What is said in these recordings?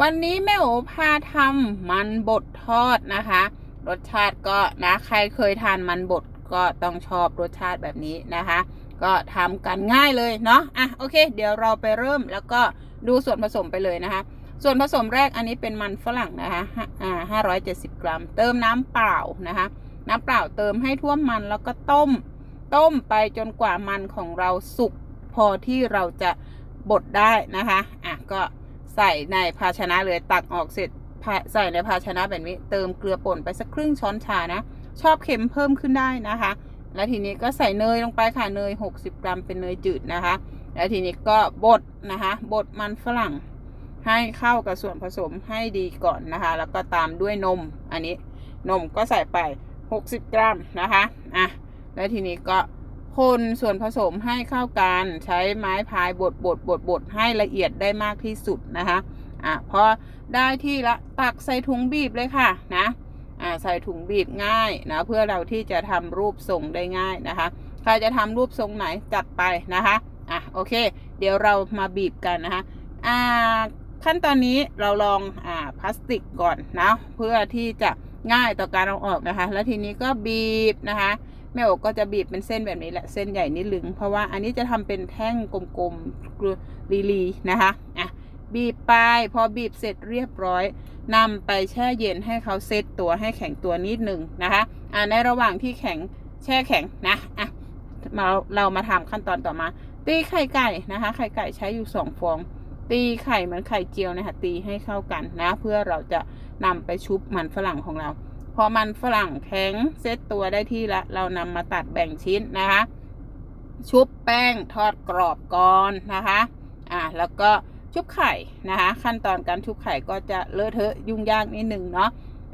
วันนี้แม่โอพาทำมันบดทอดนะคะ รสชาติก็นะใครเคยทานมันบดก็ต้องชอบรสชาติแบบนี้นะคะ ก็ทำกันง่ายเลยเนาะอะโอเค เดี๋ยวเราไปเริ่มแล้วก็ดูส่วนผสมไปเลยนะคะ ส่วนผสมแรกอันนี้เป็นมันฝรั่งนะคะอ่าห้าร้อยเจ็ดสิบกรัม เติมน้ำเปล่านะคะ น้ำเปล่าเติมให้ท่วมมันแล้วก็ต้ม ต้มไปจนกว่ามันของเราสุกพอที่เราจะบดได้นะคะอะก็ ใส่ในภาชนะเลยตักออกเสร็จใส่ในภาชนะแบบนี้ เติมเกลือป่นไปสักครึ่งช้อนชานะ ชอบเค็มเพิ่มขึ้นได้นะคะ แล้วทีนี้ก็ใส่เนยลงไปค่ะเนย 60 กรัมเป็นเนยจืดนะคะ แล้วทีนี้ก็บดนะคะบดมันฝรั่งให้เข้ากับส่วนผสมให้ดีก่อนนะคะ แล้วก็ตามด้วยนมอันนี้นมก็ใส่ไป 60 กรัมนะคะอะแล้วทีนี้ก็ คนส่วนผสมให้เข้ากันใช้ไม้พายบดบดบดบดให้ละเอียดได้มากที่สุดนะคะอะพอได้ที่ละตักใส่ถุงบีบเลยค่ะนะอ่าใส่ถุงบีบง่ายนะเพื่อเราที่จะทำรูปทรงได้ง่ายนะคะใครจะทำรูปทรงไหนจัดไปนะคะอะโอเค เดี๋ยวเรามาบีบกันนะคะอ่าขั้นตอนนี้เราลองอ่าพลาสติกก่อนนะเพื่อที่จะง่ายต่อการเอาออกนะคะ แล้วทีนี้ก็บีบนะคะ แม่โอกก็จะบีบเป็นเส้นแบบนี้แหละเส้นใหญ่นิดลึงเพราะว่าอันนี้จะทำเป็นแท่งกลมๆลีๆนะคะอะบีบไปพอบีบเสร็จเรียบร้อยนำไปแช่เย็นให้เขาเซตตัวให้แข็งตัวนิดนึงนะคะอ่าในระหว่างที่แข็งแช่แข็งนะอะมาเรามาทำขั้นตอนต่อมา ตีไข่ไก่นะคะ ไข่ไก่ใช้อยู่สองฟอง ตีไข่เหมือนไข่เจียวนะคะตีให้เข้ากันนะ เพื่อเราจะนำไปชุบมันฝรั่งของเรา พอมันฝรั่งแข็งเซตตัวได้ที่ละ เรานำมาตัดแบ่งชิ้นนะคะ ชุบแป้งทอดกรอบก่อนนะคะอ่าแล้วก็ชุบไข่นะคะ ขั้นตอนการชุบไข่ก็จะเลอะเทอะยุ่งยากนิดหนึ่งเนาะ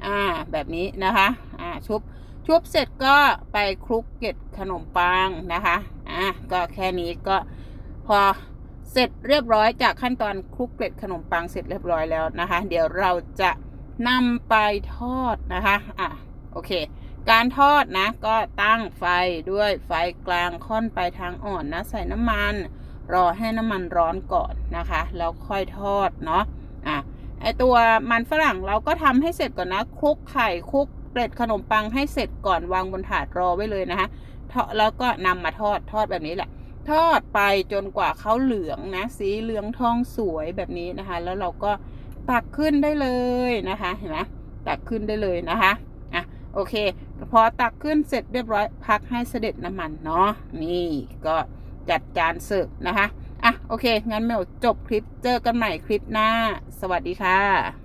อ่าแบบนี้นะคะอ่าชุบชุบเสร็จก็ไปคลุกเกล็ดขนมปังนะคะอ่าก็แค่นี้ก็พอเสร็จเรียบร้อยจากขั้นตอนคลุกเกล็ดขนมปังเสร็จเรียบร้อยแล้วนะคะ เดี๋ยวเราจะ นำไปทอดนะคะ อะ โอเค การทอดนะ ก็ตั้งไฟด้วยไฟกลางค่อนไปทางอ่อนนะ ใส่น้ำมัน รอให้น้ำมันร้อนก่อนนะคะ แล้วค่อยทอดเนาะ อะ ไอตัวมันฝรั่งเราก็ทำให้เสร็จก่อนนะ คลุกไข่คลุกเกล็ดขนมปังให้เสร็จก่อนวางบนถาดรอไว้เลยนะคะทอดแล้วก็นำมาทอดทอดแบบนี้แหละทอดไปจนกว่าเขาเหลืองนะ สีเหลืองทองสวยแบบนี้นะคะ แล้วเราก็ ตักขึ้นได้เลยนะคะเห็นไหมตักขึ้นได้เลยนะคะอะโอเคพอตักขึ้นเสร็จเรียบร้อยพักให้เสด็จน้ำมันเนาะนี่ก็จัดจานเสิร์ฟนะคะอะโอเค งั้นเมลจบคลิปเจอกันใหม่คลิปหน้า สวัสดีค่ะ